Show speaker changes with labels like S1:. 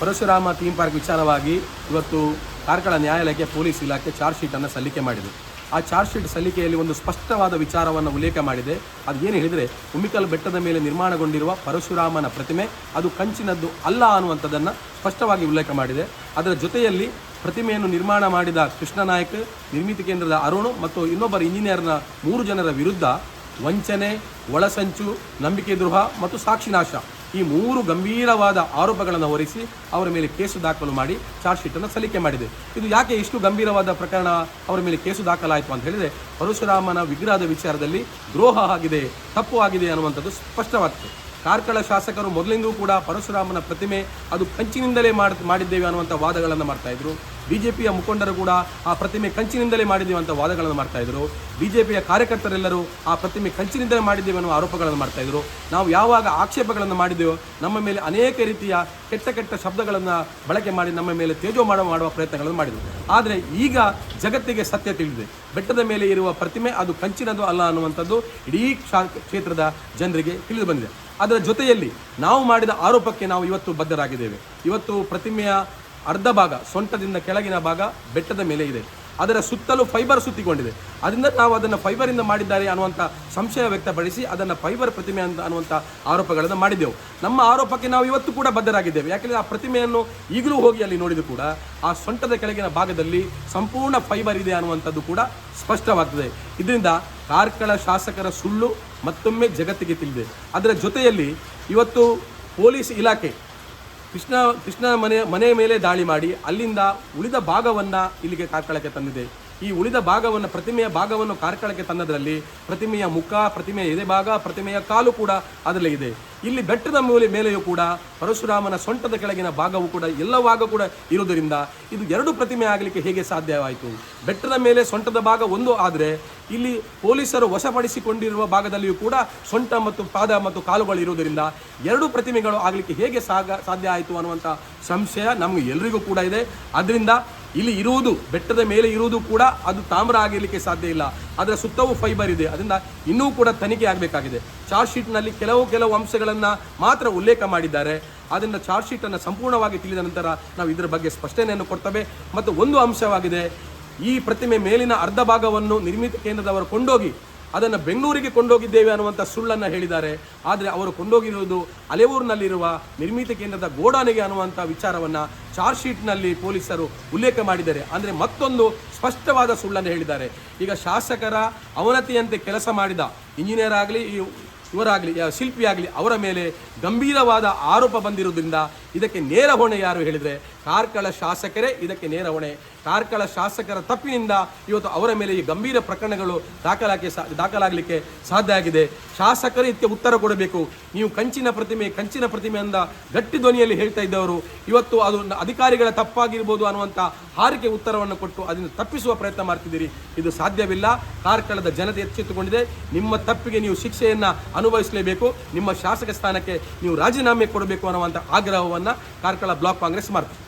S1: Parashurama theme park ವಿಚಾರವಾಗಿ ಇವತ್ತು ಕಾರ್ಕಳ ನ್ಯಾಯಾಲಯಕ್ಕೆ ಪೊಲೀಸ್ ಇಲಾಖೆ ಚಾರ್ಜ್ ಶೀಟನ್ನು ಸಲ್ಲಿಕೆ ಮಾಡಿದೆ. ಆ ಚಾರ್ಜ್ ಶೀಟ್ ಸಲ್ಲಿಕೆಯಲ್ಲಿ ಒಂದು ಸ್ಪಷ್ಟವಾದ ವಿಚಾರವನ್ನು ಉಲ್ಲೇಖ ಮಾಡಿದೆ. ಅದು ಏನು ಹೇಳಿದರೆ ಉಮಿಕಲ್ ಬೆಟ್ಟದ ಮೇಲೆ ನಿರ್ಮಾಣಗೊಂಡಿರುವ ಪರಶುರಾಮನ ಪ್ರತಿಮೆ, ಅದು ಕಂಚಿನದ್ದು ಅಲ್ಲ ಅನ್ನುವಂಥದ್ದನ್ನು ಸ್ಪಷ್ಟವಾಗಿ ಉಲ್ಲೇಖ ಮಾಡಿದೆ. ಅದರ ಜೊತೆಯಲ್ಲಿ ಪ್ರತಿಮೆಯನ್ನು ನಿರ್ಮಾಣ ಮಾಡಿದ ಕೃಷ್ಣ ನಾಯಕ್, ನಿರ್ಮಿತಿ ಕೇಂದ್ರದ ಅರುಣ್ ಮತ್ತು ಇನ್ನೊಬ್ಬರ ಇಂಜಿನಿಯರ್ನ ಮೂರು ಜನರ ವಿರುದ್ಧ ವಂಚನೆ, ಒಳಸಂಚು, ನಂಬಿಕೆ ದ್ರೋಹ ಮತ್ತು ಸಾಕ್ಷಿನಾಶ ಈ ಮೂರು ಗಂಭೀರವಾದ ಆರೋಪಗಳನ್ನು ಹೊರಿಸಿ ಅವರ ಮೇಲೆ ಕೇಸು ದಾಖಲು ಮಾಡಿ ಚಾರ್ಜ್ ಶೀಟನ್ನು ಸಲ್ಲಿಕೆ ಮಾಡಿದೆ. ಇದು ಯಾಕೆ ಇಷ್ಟು ಗಂಭೀರವಾದ ಪ್ರಕರಣ ಅವರ ಮೇಲೆ ಕೇಸು ದಾಖಲಾಯಿತು ಅಂತ ಹೇಳಿದರೆ, ಪರಶುರಾಮನ ವಿಗ್ರಹದ ವಿಚಾರದಲ್ಲಿ ದ್ರೋಹ ಆಗಿದೆ, ತಪ್ಪು ಆಗಿದೆ ಅನ್ನುವಂಥದ್ದು ಸ್ಪಷ್ಟವಾಗ್ತದೆ. ಕಾರ್ಕಳ ಶಾಸಕರು ಮೊದಲಿಂದೂ ಕೂಡ ಪರಶುರಾಮನ ಪ್ರತಿಮೆ ಅದು ಕಂಚಿನಿಂದಲೇ ಮಾಡ್, ಮಾಡಿದ್ದೇವೆ ಅನ್ನುವಂಥ ವಾದಗಳನ್ನು ಮಾಡ್ತಾ ಜೆ ಮುಖಂಡರು ಕೂಡ ಆ ಪ್ರತಿಮೆ ಕಂಚಿನಿಂದಲೇ ಮಾಡಿದ್ದೀವಿ ಅಂತ ವಾದಗಳನ್ನು ಮಾಡ್ತಾ ಇದ್ರು. ಬಿಜೆಪಿಯ ಕಾರ್ಯಕರ್ತರೆಲ್ಲರೂ ಆ ಪ್ರತಿಮೆ ಕಂಚಿನಿಂದಲೇ ಮಾಡಿದ್ದೇವೆ ಅನ್ನೋ ಆರೋಪಗಳನ್ನು ಮಾಡ್ತಾ ಇದ್ರು. ನಾವು ಯಾವಾಗ ಆಕ್ಷೇಪಗಳನ್ನು ಮಾಡಿದೆಯೋ, ನಮ್ಮ ಮೇಲೆ ಅನೇಕ ರೀತಿಯ ಕೆಟ್ಟ ಕೆಟ್ಟ ಶಬ್ದಗಳನ್ನು ಬಳಕೆ ಮಾಡಿ ನಮ್ಮ ಮೇಲೆ ತೇಜೋ ಮಾಡ ಮಾಡುವ ಪ್ರಯತ್ನಗಳನ್ನು ಮಾಡಿದರು. ಆದರೆ ಈಗ ಜಗತ್ತಿಗೆ ಸತ್ಯ ತಿಳಿದಿದೆ. ಬೆಟ್ಟದ ಮೇಲೆ ಇರುವ ಪ್ರತಿಮೆ ಅದು ಕಂಚಿನದು ಅಲ್ಲ ಅನ್ನುವಂಥದ್ದು ಇಡೀ ಕ್ಷಾ- ಕ್ಷೇತ್ರದ ಜನರಿಗೆ ತಿಳಿದು ಬಂದಿದೆ. ಅದರ ಜೊತೆಯಲ್ಲಿ ನಾವು ಮಾಡಿದ ಆರೋಪಕ್ಕೆ ನಾವು ಇವತ್ತು ಬದ್ಧರಾಗಿದ್ದೇವೆ. ಇವತ್ತು ಪ್ರತಿಮೆಯ ಅರ್ಧ ಭಾಗ, ಸೊಂಟದಿಂದ ಕೆಳಗಿನ ಭಾಗ ಬೆಟ್ಟದ ಮೇಲೆ ಇದೆ. ಅದರ ಸುತ್ತಲೂ ಫೈಬರ್ ಸುತ್ತಿಕೊಂಡಿದೆ. ಅದರಿಂದ ನಾವು ಅದನ್ನು ಫೈಬರಿಂದ ಮಾಡಿದ್ದಾರೆ ಅನ್ನುವಂಥ ಸಂಶಯ ವ್ಯಕ್ತಪಡಿಸಿ ಅದನ್ನು ಫೈಬರ್ ಪ್ರತಿಮೆ ಅಂತ ಅನ್ನುವಂಥ ಆರೋಪಗಳನ್ನು ಮಾಡಿದ್ದೆವು. ನಮ್ಮ ಆರೋಪಕ್ಕೆ ನಾವು ಇವತ್ತು ಕೂಡ ಬದ್ಧರಾಗಿದ್ದೇವೆ. ಯಾಕೆಂದರೆ ಆ ಪ್ರತಿಮೆಯನ್ನು ಈಗಲೂ ಹೋಗಿ ಅಲ್ಲಿ ನೋಡಿದ ಕೂಡ ಆ ಸೊಂಟದ ಕೆಳಗಿನ ಭಾಗದಲ್ಲಿ ಸಂಪೂರ್ಣ ಫೈಬರ್ ಇದೆ ಅನ್ನುವಂಥದ್ದು ಕೂಡ ಸ್ಪಷ್ಟವಾಗ್ತದೆ. ಇದರಿಂದ ಕಾರ್ಕಳ ಶಾಸಕರ ಸುಳ್ಳು ಮತ್ತೊಮ್ಮೆ ಜಗತ್ತಿಗೆ ತಿಳಿದಿದೆ. ಅದರ ಜೊತೆಯಲ್ಲಿ ಇವತ್ತು ಪೊಲೀಸ್ ಇಲಾಖೆ ಕೃಷ್ಣ ಕೃಷ್ಣ ಮನೆ ಮನೆಯ ಮೇಲೆ ದಾಳಿ ಮಾಡಿ ಅಲ್ಲಿಂದ ಉಳಿದ ಭಾಗವನ್ನು ಇಲ್ಲಿಗೆ ಕಾರ್ಕಳಕ್ಕೆ ತಂದಿದೆ. ಈ ಉಳಿದ ಭಾಗವನ್ನು ಪ್ರತಿಮೆಯ ಭಾಗವನ್ನು ಕಾರ್ಕಳಕ್ಕೆ ತನ್ನದರಲ್ಲಿ ಪ್ರತಿಮೆಯ ಮುಖ, ಪ್ರತಿಮೆಯ ಎದೆ ಭಾಗ, ಪ್ರತಿಮೆಯ ಕಾಲು ಕೂಡ ಅದರಲ್ಲಿ ಇದೆ. ಇಲ್ಲಿ ಬೆಟ್ಟದ ಮೂಲೆ ಮೇಲೆಯೂ ಕೂಡ ಪರಶುರಾಮನ ಸೊಂಟದ ಕೆಳಗಿನ ಭಾಗವು ಕೂಡ ಎಲ್ಲ ಭಾಗ ಕೂಡ ಇರುವುದರಿಂದ ಇದು ಎರಡು ಪ್ರತಿಮೆ ಆಗಲಿಕ್ಕೆ ಹೇಗೆ ಸಾಧ್ಯವಾಯಿತು? ಬೆಟ್ಟದ ಮೇಲೆ ಸೊಂಟದ ಭಾಗ ಒಂದು ಆದರೆ ಇಲ್ಲಿ ಪೊಲೀಸರು ವಶಪಡಿಸಿಕೊಂಡಿರುವ ಭಾಗದಲ್ಲಿಯೂ ಕೂಡ ಸೊಂಟ ಮತ್ತು ಪಾದ ಮತ್ತು ಕಾಲುಗಳು ಇರುವುದರಿಂದ ಎರಡು ಪ್ರತಿಮೆಗಳು ಆಗಲಿಕ್ಕೆ ಹೇಗೆ ಸಾಗ, ಸಾಧ್ಯ ಆಯಿತು ಅನ್ನುವಂಥ ಸಂಶಯ ನಮಗೆ ಎಲ್ರಿಗೂ ಕೂಡ ಇದೆ. ಅದರಿಂದ ಇಲ್ಲಿ ಇರುವುದು, ಬೆಟ್ಟದ ಮೇಲೆ ಇರುವುದು ಕೂಡ ಅದು ತಾಮ್ರ ಆಗಿರಲಿಕ್ಕೆ ಸಾಧ್ಯ ಇಲ್ಲ. ಅದರ ಸುತ್ತವೂ ಫೈಬರ್ ಇದೆ. ಅದರಿಂದ ಇನ್ನೂ ಕೂಡ ತನಿಖೆ ಆಗಬೇಕಾಗಿದೆ. ಚಾರ್ಜ್ ಶೀಟ್ನಲ್ಲಿ ಕೆಲವು ಕೆಲವು ಅಂಶಗಳನ್ನು ಮಾತ್ರ ಉಲ್ಲೇಖ ಮಾಡಿದ್ದಾರೆ. ಆದ್ದರಿಂದ ಚಾರ್ಜ್ ಶೀಟನ್ನು ಸಂಪೂರ್ಣವಾಗಿ ತಿಳಿದ ನಂತರ ನಾವು ಇದರ ಬಗ್ಗೆ ಸ್ಪಷ್ಟನೆಯನ್ನು ಕೊಡ್ತೇವೆ. ಮತ್ತು ಒಂದು ಅಂಶವಾಗಿದೆ, ಈ ಪ್ರತಿಮೆ ಮೇಲಿನ ಅರ್ಧ ಭಾಗವನ್ನು ನಿರ್ಮಿತ ಕೇಂದ್ರದವರು ಕೊಂಡೋಗಿ ಅದನ್ನು ಬೆಂಗಳೂರಿಗೆ ಕೊಂಡೋಗಿದ್ದೇವೆ ಅನ್ನುವಂಥ ಸುಳ್ಳನ್ನು ಹೇಳಿದ್ದಾರೆ. ಆದರೆ ಅವರು ಕೊಂಡೋಗಿರುವುದು ಅಲೆವೂರಿನಲ್ಲಿರುವ ನಿರ್ಮಿತ ಕೇಂದ್ರದ ಗೋಡಾನಿಗೆ ಅನ್ನುವಂಥ ವಿಚಾರವನ್ನು ಚಾರ್ಜ್ ಶೀಟ್ನಲ್ಲಿ ಪೊಲೀಸರು ಉಲ್ಲೇಖ ಮಾಡಿದ್ದಾರೆ. ಅಂದರೆ ಮತ್ತೊಂದು ಸ್ಪಷ್ಟವಾದ ಸುಳ್ಳನ್ನು ಹೇಳಿದ್ದಾರೆ. ಈಗ ಶಾಸಕರ ಅವನತಿಯಂತೆ ಕೆಲಸ ಮಾಡಿದ ಇಂಜಿನಿಯರ್ ಆಗಲಿ ಇವರಾಗಲಿ ಶಿಲ್ಪಿ ಆಗಲಿ ಅವರ ಮೇಲೆ ಗಂಭೀರವಾದ ಆರೋಪ ಬಂದಿರುವುದರಿಂದ ಇದಕ್ಕೆ ನೇರ ಹೊಣೆ ಯಾರು ಹೇಳಿದರೆ ಕಾರ್ಕಳ ಶಾಸಕರೇ, ಇದಕ್ಕೆ ನೇರ ಹೊಣೆ ಕಾರ್ಕಳ ಶಾಸಕರ ತಪ್ಪಿನಿಂದ ಇವತ್ತು ಅವರ ಮೇಲೆ ಈ ಗಂಭೀರ ಪ್ರಕರಣಗಳು ದಾಖಲಾಗಿ ದಾಖಲಾಗಲಿಕ್ಕೆ ಸಾಧ್ಯ ಆಗಿದೆ. ಶಾಸಕರು ಇದಕ್ಕೆ ಉತ್ತರ ಕೊಡಬೇಕು. ನೀವು ಕಂಚಿನ ಪ್ರತಿಮೆ ಕಂಚಿನ ಪ್ರತಿಮೆ ಅಂದ ಗಟ್ಟಿ ಧ್ವನಿಯಲ್ಲಿ ಹೇಳ್ತಾ ಇದ್ದವರು, ಇವತ್ತು ಅದು ಅಧಿಕಾರಿಗಳ ತಪ್ಪಾಗಿರ್ಬೋದು ಅನ್ನುವಂಥ ಹಾರಿಕೆ ಉತ್ತರವನ್ನು ಕೊಟ್ಟು ಅದನ್ನು ತಪ್ಪಿಸುವ ಪ್ರಯತ್ನ ಮಾಡ್ತಿದ್ದೀರಿ. ಇದು ಸಾಧ್ಯವಿಲ್ಲ. ಕಾರ್ಕಳದ ಜನತೆ ಎಚ್ಚೆತ್ತುಕೊಂಡಿದೆ. ನಿಮ್ಮ ತಪ್ಪಿಗೆ ನೀವು ಶಿಕ್ಷೆಯನ್ನು ಅನುಭವಿಸಲೇಬೇಕು. ನಿಮ್ಮ ಶಾಸಕ ಸ್ಥಾನಕ್ಕೆ ನೀವು ರಾಜೀನಾಮೆ ಕೊಡಬೇಕು ಅನ್ನುವಂಥ ಆಗ್ರಹವನ್ನು ಕಾರ್ಕಳ ಬ್ಲಾಕ್ ಕಾಂಗ್ರೆಸ್ ಮಾಡ್ತೀವಿ